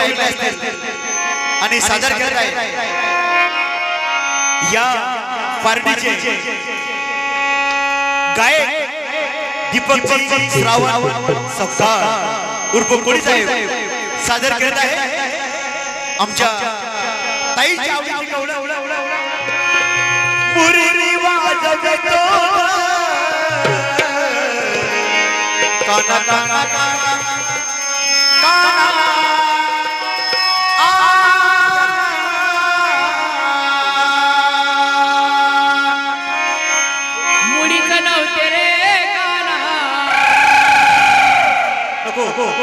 आपण ऐकलं असतील आणि सादर करत आहे या पार्टीचे गायक दीपक श्रावण सप्ताह. उर्फ कोणी साहेब सादर करत आहे. आमच्या ताईच्या मुरली वाजवतो काना काना काना.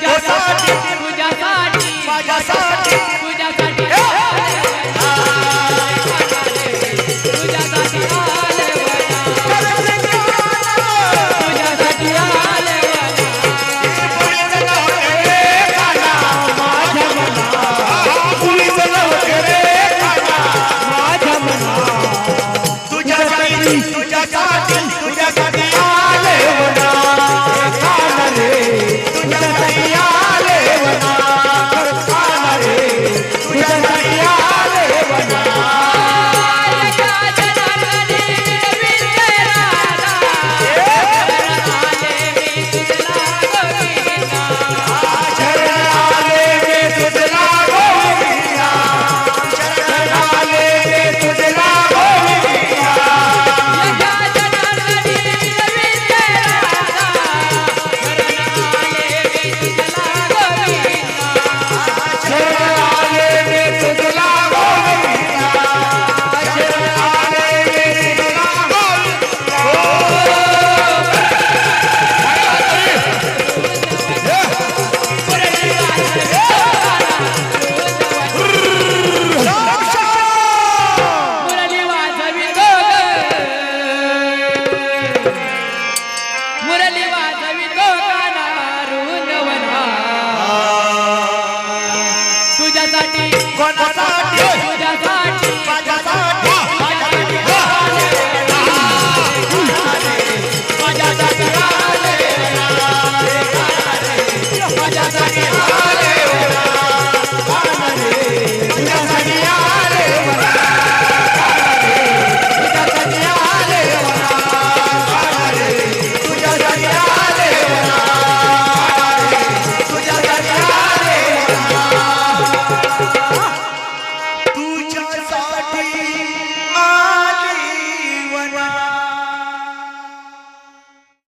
तुझ्यासाठी माझ्यासाठी. Hare Hare